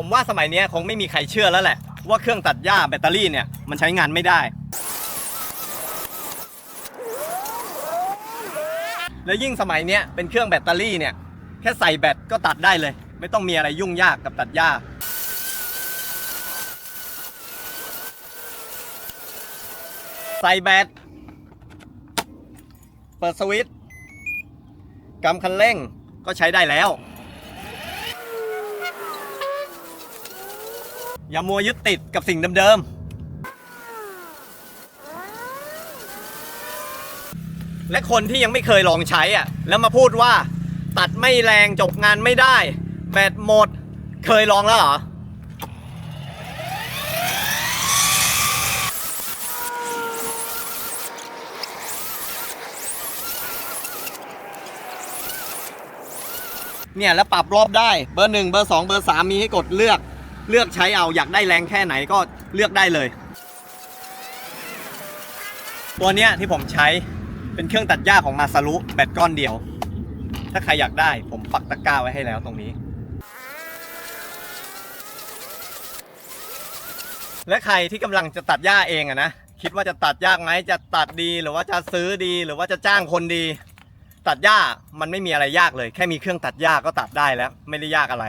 ผมว่าสมัยนี้คงไม่มีใครเชื่อแล้วแหละ ว่าเครื่องตัดหญ้าแบตเตอรี่เนี่ยมันใช้งานไม่ได้ แล้วยิ่งสมัยนี้เป็นเครื่องแบตเตอรี่เนี่ยแค่ใส่แบตก็ตัดได้เลย ไม่ต้องมีอะไรยุ่งยากกับตัดหญ้าใส่แบต เปิดสวิตช์กำคันเร่งก็ใช้ได้แล้ว อย่ามัวยึดติดกับสิ่งเดิมๆ และคนที่ยังไม่เคยลองใช้อะ แล้วมาพูดว่า ตัดไม่แรงจบงานไม่ได้ แบตหมด เคยลองแล้วเหรอ เนี่ยแล้วปรับรอบได้ เบอร์หนึ่งเบอร์สองเบอร์สามมีให้กดเลือก เลือกใช้เอาอยากได้แรงแค่ไหนก็เลือกได้เลย ตัวเนี้ยที่ผมใช้เป็นเครื่องตัดหญ้าของมาซารุแบตก้อนเดียว ถ้าใครอยากได้ผมปักตะกร้าไว้ให้แล้วตรงนี้ และใครที่กำลังจะตัดหญ้าเองอะนะคิดว่าจะตัดยากไหมจะตัดดีหรือว่าจะซื้อดีหรือว่าจะจ้างคนดี ตัดหญ้ามันไม่มีอะไรยากเลย แค่มีเครื่องตัดหญ้าก็ตัดได้แล้ว ไม่ได้ยากอะไร